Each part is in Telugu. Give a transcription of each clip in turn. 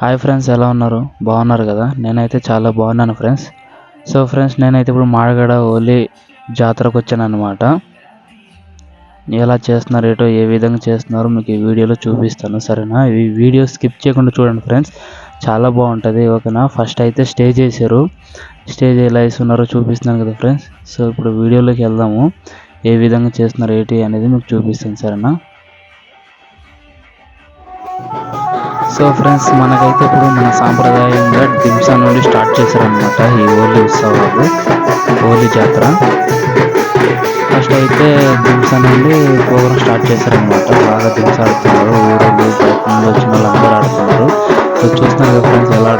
హాయ్ ఫ్రెండ్స్ ఎలా ఉన్నారు? బాగున్నారు కదా? నేనైతే చాలా బాగున్నాను ఫ్రెండ్స్ సో ఫ్రెండ్స్ నేనైతే ఇప్పుడు మాడగడ హోలీ జాతరకు వచ్చాను అనమాట ఎలా చేస్తున్నారు ఏటో ఏ విధంగా చేస్తున్నారో మీకు ఈ వీడియోలో చూపిస్తాను సరేనా? ఈ వీడియో స్కిప్ చేయకుండా చూడండి ఫ్రెండ్స్ చాలా బాగుంటుంది ఓకేనా? ఫస్ట్ అయితే స్టే చేశారు. స్టేజ్ ఎలా వేస్తున్నారో చూపిస్తున్నాను కదా ఫ్రెండ్స్ సో ఇప్పుడు వీడియోలోకి వెళ్దాము. ఏ విధంగా చేస్తున్నారు ఏంటి అనేది మీకు చూపిస్తాను సరేనా? సో ఫ్రెండ్స్ మనకైతే ఇప్పుడు మన సాంప్రదాయంగా దింసా నుండి స్టార్ట్ చేశారనమాట ఈ హోలీ ఉత్సవాలు హోలీ జాతర. ఫస్ట్ అయితే దింసా నుండి ప్రోగ్రామ్ స్టార్ట్ చేశారనమాట బాగా దింసా ఆడుతున్నారు ఊరు బయట నుండి వచ్చిన వాళ్ళందరూ ఆడుతున్నారు. చూస్తున్నారు ఫ్రెండ్స్ ఎలా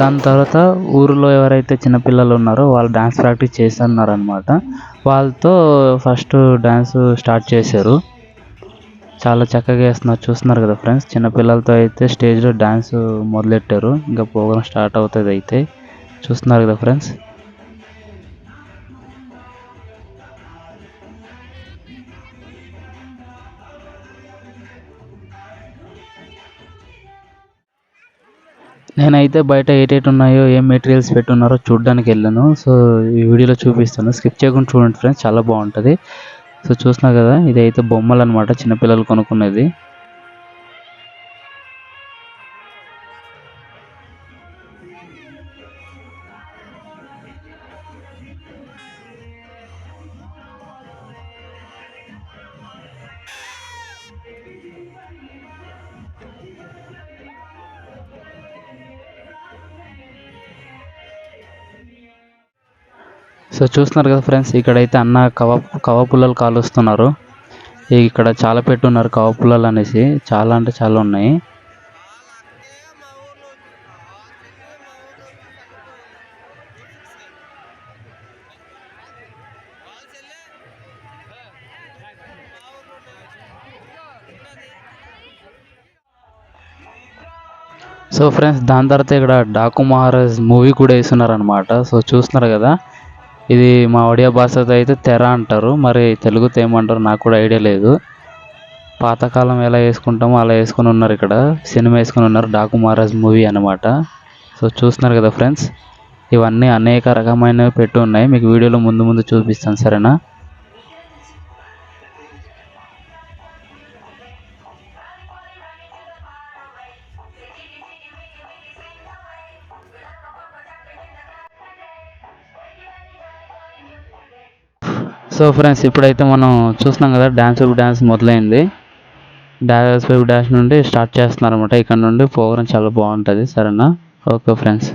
దాని తర్వాత ఊరిలో ఎవరైతే చిన్నపిల్లలు ఉన్నారో వాళ్ళు డ్యాన్స్ ప్రాక్టీస్ చేస్తున్నారు అనమాట వాళ్ళతో ఫస్ట్ డ్యాన్స్ స్టార్ట్ చేశారు. చాలా చక్కగా వేస్తున్నారు చూస్తున్నారు కదా ఫ్రెండ్స్ చిన్నపిల్లలతో అయితే స్టేజ్లో డ్యాన్స్ మొదలెట్టారు. ఇంకా ప్రోగ్రామ్ స్టార్ట్ అవుతుంది అయితే చూస్తున్నారు కదా ఫ్రెండ్స్ నేనైతే బయట ఏటేటి ఉన్నాయో ఏం మెటీరియల్స్ పెట్టున్నారో చూడడానికి వెళ్ళాను. సో ఈ వీడియోలో చూపిస్తాను. స్కిప్ చేయకుండా చూడండి ఫ్రెండ్స్ చాలా బాగుంటుంది. సో చూస్తున్నా కదా ఇది అయితే బొమ్మలు అనమాట చిన్నపిల్లలు కొనుక్కునేది సో చూస్తున్నారు కదా ఫ్రెండ్స్ ఇక్కడైతే అన్న కవ కవ పుల్లలు కాలుస్తున్నారు. ఇక్కడ చాలా పెట్టున్నారు కవ పుల్లలు అనేసి. చాలా అంటే చాలా ఉన్నాయి. సో ఫ్రెండ్స్ దాని తర్వాత ఇక్కడ డాకు మహారాజ్ మూవీ కూడా వేస్తున్నారనమాట సో చూస్తున్నారు కదా ఇది మా ఒడియా భాషతో అయితే తెర అంటారు. మరి తెలుగుతో ఏమంటారు నాకు కూడా ఐడియా లేదు. పాతకాలం ఎలా వేసుకుంటామో అలా వేసుకొని ఉన్నారు ఇక్కడ. సినిమా వేసుకుని ఉన్నారు. డాకు మహారాజ్ మూవీ అనమాట సో చూస్తున్నారు కదా ఫ్రెండ్స్ ఇవన్నీ అనేక రకమైనవి పెట్టి ఉన్నాయి. మీకు వీడియోలో ముందు ముందు చూపిస్తాను సరేనా? సో ఫ్రెండ్స్ ఇప్పుడైతే మనం చూస్తున్నాం కదా డ్యాన్స్ వైపు డ్యాన్స్ మొదలైంది. డ్యాన్స్ వైపు డ్యాన్స్ నుండి స్టార్ట్ చేస్తున్నారు అనమాట ఇక్కడ నుండి ప్రోగ్రామ్ చాలా బాగుంటుంది సరేనా? ఓకే ఫ్రెండ్స్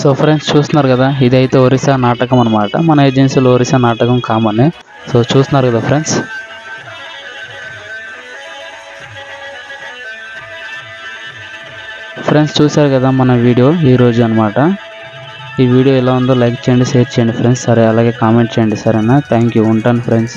సో ఫ్రెండ్స్ చూస్తున్నారు కదా ఇదైతే ఒరిస్సా నాటకం అనమాట మన ఏజెన్సీలో ఒరిస్సా నాటకం కామన్. సో చూస్తున్నారు కదా ఫ్రెండ్స్ ఫ్రెండ్స్ చూశారు కదా మన వీడియో ఈరోజు అనమాట ఈ వీడియో ఎలా ఉందో లైక్ చేయండి షేర్ చేయండి ఫ్రెండ్స్ సరే అలాగే కామెంట్ చేయండి సరేనా? థ్యాంక్ యూ ఉంటాను ఫ్రెండ్స్